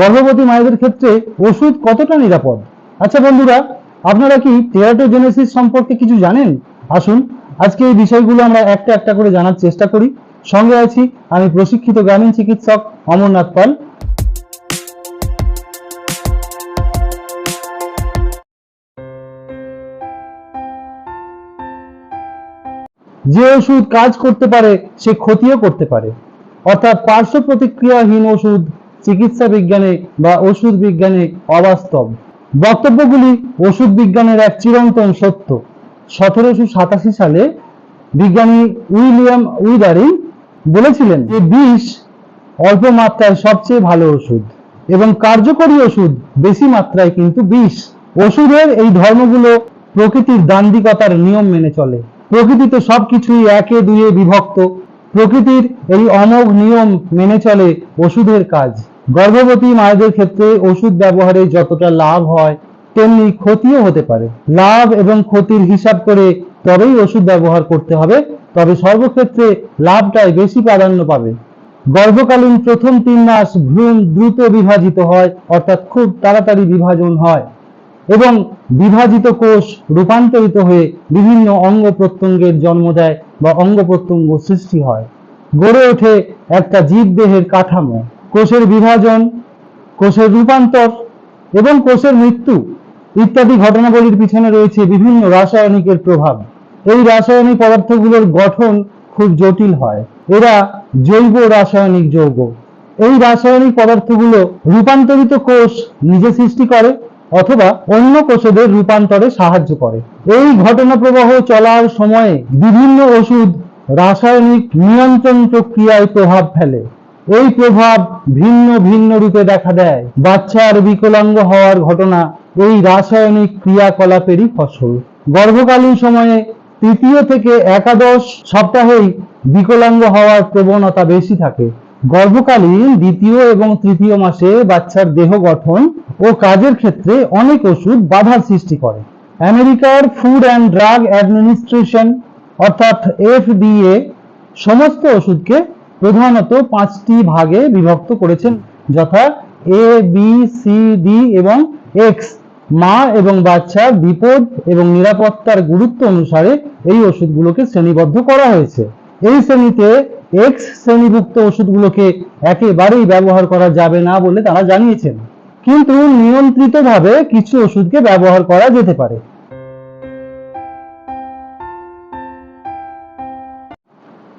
গর্ভবতী মায়েদের ক্ষেত্রে ওষুধ কতটা নিরাপদ? আচ্ছা বন্ধুরা, আপনারা কি টেরাটোজেনেসিস সম্পর্কে কিছু জানেন? আসুন, আজকে এই বিষয়গুলো আমরা একটা একটা করে জানার চেষ্টা করি। সঙ্গে আছি আমি প্রশিক্ষিত গ্রামীণ চিকিৎসক অমরনাথ পাল। যে ওষুধ কাজ করতে পারে, সে ক্ষতিও করতে পারে। অর্থাৎ পার্শ্ব প্রতিক্রিয়াহীন ওষুধ চিকিৎসা বিজ্ঞানে বা ওষুধ বিজ্ঞানে অবাস্তব। বক্তব্যগুলি ওষুধ বিজ্ঞানের এক চিরন্তন সত্য। সতেরোশো সাতাশি সালে বিজ্ঞানী উইলিয়াম উইদারিং বলেছিলেন যে বিষ অল্প মাত্রায় সবচেয়ে ভালো ওষুধ এবং কার্যকরী ওষুধ বেশি মাত্রায় কিন্তু বিষ। ওষুধের এই ধর্মগুলো প্রকৃতির দান্দিকতার নিয়ম মেনে চলে। প্রকৃতিতে সবকিছুই একে দুয়ে বিভক্ত। প্রকৃতির এই অমোঘ নিয়ম মেনে চলে ওষুধের কাজ। গর্ভবতী মায়েদের ক্ষেত্রে ওষুধ ব্যবহারে যতটা লাভ হয়, তেমনি ক্ষতিও হতে পারে। লাভ এবং ক্ষতির হিসাব করে তবেই ওষুধ ব্যবহার করতে হবে, তবে সর্বক্ষেত্রে লাভটাই বেশি প্রাধান্য পাবে। গর্ভকালীন প্রথম তিন মাস ভ্রূণ দ্রুত বিভাজিত হয়, অর্থাৎ খুব তাড়াতাড়ি বিভাজন হয় এবং বিভাজিত কোষ রূপান্তরিত হয়ে বিভিন্ন অঙ্গ প্রত্যঙ্গের জন্ম দেয় বা অঙ্গ প্রত্যঙ্গ সৃষ্টি হয়। গড়ে ওঠে একটা জীবদেহের কাঠামো। কোষের বিভাজন, কোষের রূপান্তর এবং কোষের মৃত্যু ইত্যাদি ঘটনাবলীর পিছনে রয়েছে বিভিন্ন রাসায়নিকের প্রভাব। এই রাসায়নিক পদার্থগুলোর গঠন খুব জটিল হয়। এরা জৈব রাসায়নিক যৌগ। এই রাসায়নিক পদার্থগুলো রূপান্তরিত কোষ নিজে সৃষ্টি করে অথবা অন্য কোষেদের রূপান্তরে সাহায্য করে। এই ঘটনা প্রবাহ চলার সময়ে বিভিন্ন ওষুধ রাসায়নিক নিয়ন্ত্রণ প্রক্রিয়ায় প্রভাব ফেলে। এই প্রভাব ভিন্ন ভিন্ন রূপে দেখা দেয়। বাচ্চার বিকলাঙ্গ হওয়ার ঘটনা এই রাসায়নিক ক্রিয়াকলাপেরই ফসল। গর্ভকালীন সময়ে তৃতীয় থেকে একাদশ সপ্তাহেই বিকলাঙ্গ হওয়ার প্রবণতা বেশি থাকে। গর্ভকালীন দ্বিতীয় এবং তৃতীয় মাসে বাচ্চার দেহ গঠন ও কাজের ক্ষেত্রে অনেক ওষুধ বাধার সৃষ্টি করে। আমেরিকার ফুড অ্যান্ড ড্রাগ অ্যাডমিনিস্ট্রেশন, অর্থাৎ এফডিএ, সমস্ত ওষুধকে প্রধানত পাঁচটি ভাগে বিভক্ত করেছেন, যথা এ বি সি ডি এবং এক্স মা এবং বাচ্চার বিপদ এবং নিরাপত্তার গুরুত্ব অনুসারে এই ওষুধগুলোকে শ্রেণীবদ্ধ করা হয়েছে। এই শ্রেণীতে এক্স শ্রেণীভুক্ত ওষুধগুলোকে একেবারেই ব্যবহার করা যাবে না বলে তারা জানিয়েছেন। কিন্তু নিয়ন্ত্রিতভাবে কিছু ওষুধকে ব্যবহার করা যেতে পারে।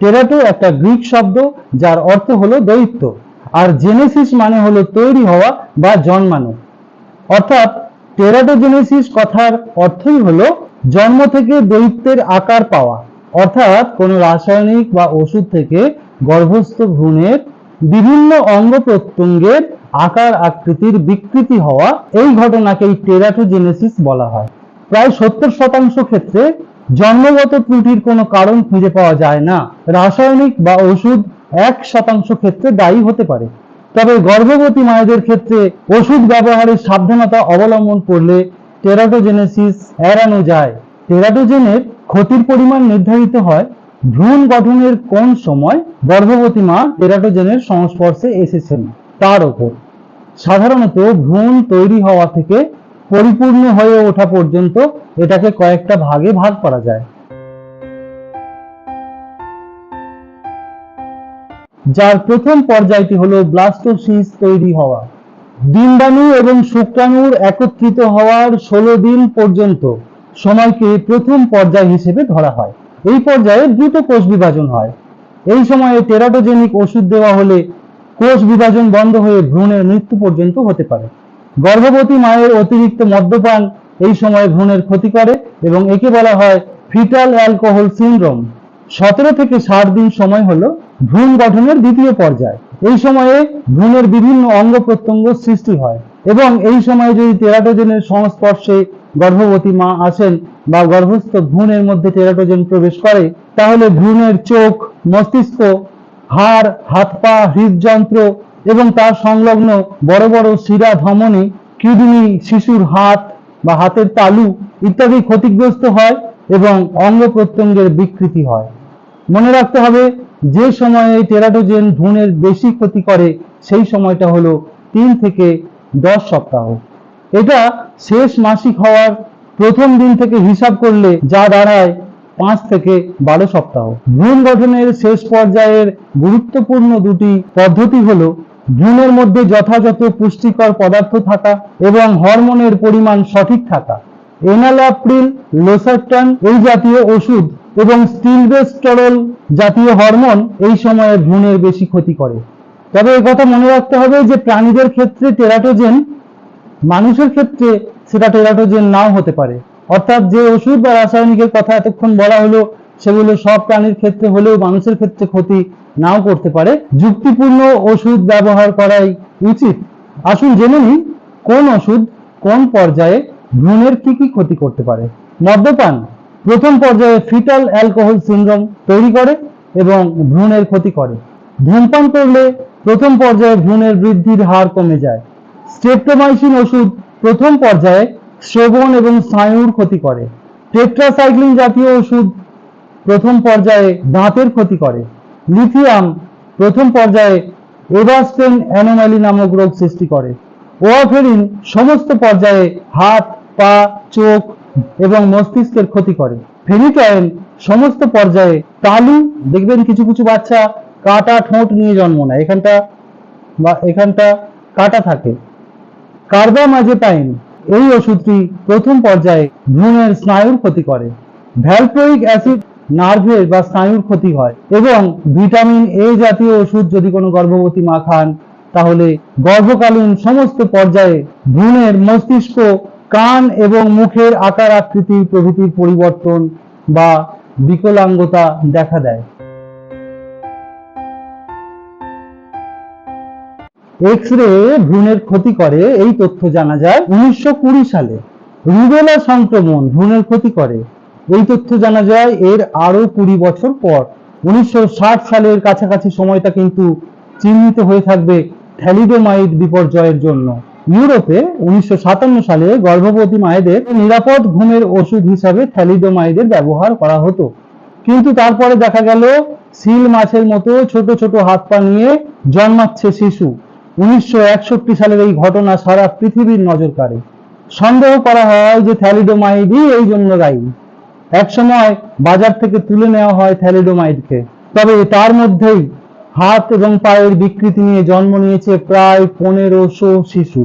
টেরাটো একটা গ্রিক শব্দ যার অর্থ হলো দৈত্য, আর জেনেসিস মানে হলো তৈরি হওয়া বা জন্মানো। অর্থাৎ টেরাটোজেনেসিস কথার অর্থই হলো জন্ম থেকে দৈত্যের আকার পাওয়া, অর্থাৎ কোনো রাসায়নিক বা ওষুধ থেকে গর্ভস্থ ভ্রূণের বিভিন্ন অঙ্গ প্রত্যঙ্গের আকার আকৃতির বিকৃতি হওয়া এই ঘটনাকেই টেরাটোজেনেসিস বলা হয়। প্রায় সত্তর শতাংশ ক্ষেত্রে জন্মগত ত্রুটির কোনো কারণ খুঁজে পাওয়া যায় না। রাসায়নিক বা ওষুধ এক শতাংশ ক্ষেত্রে দায়ী হতে পারে। তবে গর্ভবতী মায়েদের ক্ষেত্রে ওষুধ ব্যবহারে সাবধানতা অবলম্বন করলে টেরাটোজেনেসিস এড়ানো যায়। টেরাটোজেনের ক্ষতির পরিমাণ নির্ধারিত হয়। ভ্রূণ গঠনের কোন সময় গর্ভবতী মা টেরাটোজেনের সংস্পর্শে এসেছেন, তার ওপর। সাধারণত ভ্রূণ তৈরি হওয়া থেকে পরিপূর্ণ হয়ে ওঠা পর্যন্ত এটাকে কয়েকটা ভাগে ভাগ করা যায়। যার প্রথম পর্যায়টি হলো ব্লাস্টোসিস তৈরি হওয়া। ডিম্বাণু এবং শুক্রাণুর একত্রিত হওয়ার ষোলো দিন পর্যন্ত সময়কে প্রথম পর্যায় হিসেবে ধরা হয়। এই পর্যায়ে দ্রুত কোষ বিভাজন হয়। এই সময়ে টেরাটোজেনিক ওষুধ দেওয়া হলে কোষ বিভাজন বন্ধ হয়ে ভ্রূণের মৃত্যু পর্যন্ত হতে পারে। গর্ভবতী মায়ের অতিরিক্ত মদ্যপান এই সময়ে ভ্রূণের ক্ষতি করে এবং একে বলা হয় ফিটাল অ্যালকোহল সিনড্রোম সতেরো থেকে ষাট দিন সময় হলো ভ্রূণ গঠনের দ্বিতীয় পর্যায়। এই সময়ে ভ্রূণের বিভিন্ন অঙ্গ প্রত্যঙ্গ সৃষ্টি হয় এবং এই সময়ে যদি টেরাটোজেনের সংস্পর্শে গর্ভবতী মা আসেন বা গর্ভস্থ ভ্রূণের মধ্যে টেরাটোজেন প্রবেশ করে, তাহলে ভ্রূণের চোখ, মস্তিষ্ক, হাড়, হাত পা, হৃদযন্ত্র এবং তার সংলগ্ন বড় বড় শিরা ধমনী, কিডনি, শিশুর হাত বা হাতের তালু ইত্যাদি ক্ষতিগ্রস্ত হয় এবং অঙ্গ প্রত্যঙ্গের বিকৃতি হয়। মনে রাখতে হবে, যে সময়ে টেরাটোজেন ভ্রূণের বেশি ক্ষতি করে, সেই সময়টা হলো তিন থেকে দশ সপ্তাহ। এটা শেষ মাসিক হওয়ার প্রথম দিন থেকে হিসাব করলে যা দাঁড়ায় পাঁচ থেকে বারো সপ্তাহ। ভ্রূণ গঠনের শেষ পর্যায়ের গুরুত্বপূর্ণ দুটি পদ্ধতি হলো ভ্রূণের মধ্যে যথাযথ পুষ্টিকর পদার্থ থাকা এবং হরমোনের পরিমাণ সঠিক থাকা। এনালাপ্রিল লোসার্টান এই জাতীয় ওষুধ এবং স্টিলবেস্টরল জাতীয় হরমোন এই সময়ে ভ্রূণের বেশি ক্ষতি করে। তবে কথা মনে রাখতে হবে যে প্রাণীদের ক্ষেত্রে টেরাটোজেন, মানুষের ক্ষেত্রে সেটা টেরাটোজেন নাও হতে পারে। অর্থাৎ যে ওষুধ বা রাসায়নিকের কথা এতক্ষণ বলা হলো সেগুলো সব প্রাণীর ক্ষেত্রে হলেও মানুষের ক্ষেত্রে ক্ষতি নাও করতে পারে। যুক্তিপূর্ণ ওষুধ ব্যবহার করাই উচিত। আসুন জেনে নিই, কোন ওষুধ কোন পর্যায়ে ভ্রূণের কি কি ক্ষতি করতে পারে? মদ্যপান প্রথম পর্যায়ে ফিটাল অ্যালকোহল সিনড্রোম তৈরি করে এবং ভ্রূণের ক্ষতি করে। ধূমপান করলে প্রথম পর্যায়ে ভ্রূণের বৃদ্ধির হার কমে যায়। স্ট্রেপ্টোমাইসিন ওষুধ প্রথম পর্যায়ে শ্রবণ এবং স্নায়ুর ক্ষতি করে। টেট্রাসাইক্লিন জাতীয় ওষুধ প্রথম পর্যায়ে দাঁতের ক্ষতি করে। লিথিয়াম প্রথম পর্যায়ে এভাস্টেন অ্যানোমালি নামক রোগ সৃষ্টি করে। ওয়াফেরিন সমস্ত পর্যায়ে হাত, পা, চোখ এবং মস্তিষ্কের ক্ষতি করে। ফেনিটয়েন সমস্ত পর্যায়ে তালু, দেখবেন কিছু কিছু বাচ্চা কাটা ঠোঁট নিয়ে জন্ম নেয়। এখানটা বা এখানটা কাটা থাকে। কার্বামাজেপাইন, এই ওষুধটি প্রথম পর্যায়ে ভ্রূণের স্নায়ুর ক্ষতি করে। ভ্যালপ্রয়িক অ্যাসিড নার্ভের বা স্নায়ুর ক্ষতি হয় এবং ভিটামিন এ জাতীয় ওষুধ যদি কোনো গর্ভবতী মা খান, তাহলে গর্ভকালীন সমস্ত পর্যায়ে ভ্রূণের মস্তিষ্ক, কান এবং মুখের আকার আকৃতি প্রভৃতির পরিবর্তন বা বিকলাঙ্গতা দেখা দেয়। এক্স রে ভ্রূণের ক্ষতি করে, এই তথ্য জানা যায়। উনিশশো কুড়ি সালে রুবেলা সংক্রমণ ভ্রূণের ক্ষতি করে। এই তথ্য জানা যায় এর আরও কুড়ি বছর পর। উনিশশো ষাট সালের কাছাকাছি সময়টা কিন্তু চিহ্নিত হয়ে থাকবে থ্যালিডোমাইড বিপর্যয়ের জন্য। ইউরোপে উনিশশো সাতান্ন সালে গর্ভবতী মায়েদের নিরাপদ ঘুমের ওষুধ হিসাবে থ্যালিডোমাইডের ব্যবহার করা হতো। কিন্তু তারপরে দেখা গেল, সিল মাছের মতো ছোট ছোট হাত পা নিয়ে জন্মাচ্ছে শিশু। উনিশশো একষট্টি সালের এই ঘটনা সারা পৃথিবীর নজর কাড়ে। সন্দেহ করা হয় যে থ্যালিডোমাইডই এই জন্য দায়ী। একসময় বাজার থেকে তুলে নেওয়া হয় থ্যালিডোমাইডকে তবে তার মধ্যেই হাত এবং পায়ের বিকৃতি নিয়ে জন্ম নিয়েছে প্রায় পনেরোশো শিশু।